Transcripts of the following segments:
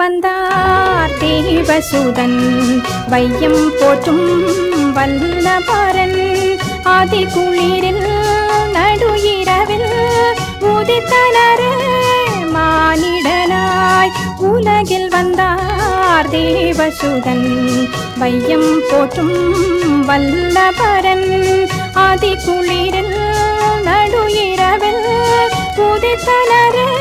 வந்தார் தேவசுதன். வையம் போற்றும் வல்லபரன் ஆதி குளிரில் நடுயிரவில் உதித்தனர் மானிடனாய். உலகில் வந்தார் தேவசுதன். வையம் போற்றும் வல்லபரன் ஆதி குளிரில் நடுயிரவில் இரவில் உதித்தனரே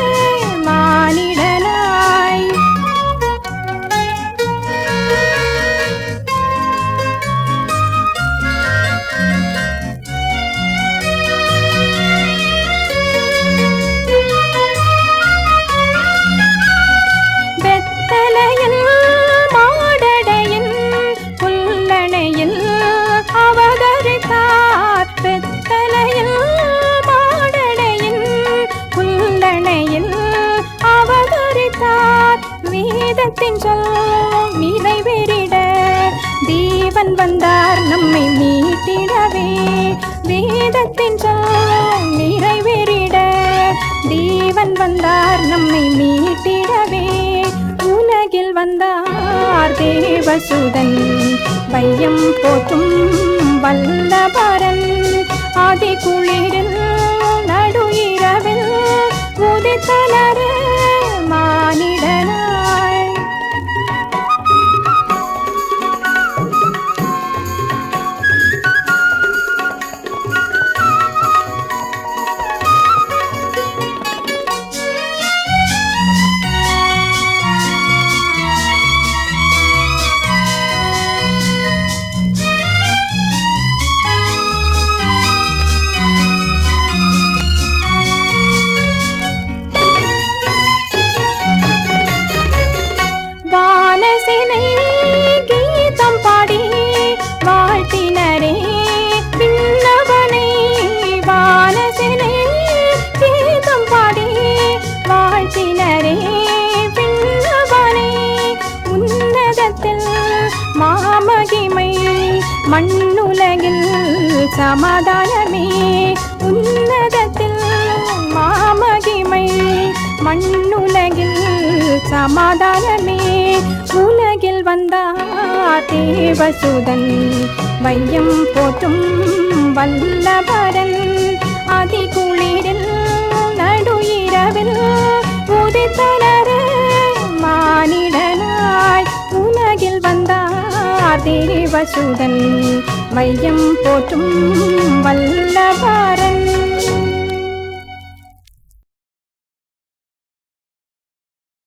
வேதத்தின் சொல் நிறைவேறிட தேவன் வந்தார் நம்மை மீட்டிடவே. வேதத்தின் சொல் நிறைவேறிட தேவன் வந்தார் நம்மை மீட்டிடவே. உலகில் வந்தார் தேவசுதன் பையம் போற்றும் வல்லபரன் ஆதி குளிரில் நடு இரவில் உதித்தனரே. மண்ணுலகில் சமாதானமே. உன்னதத்தில் மாமகிமை. மண்ணுலகில் சமாதானமே. உலகில் வந்தார் தேவசுதன். வையம் போற்றும் வல்லபரன் அதி குளிரில் நடு தேவசுதன் மையம் போற்றும் வல்லபரன்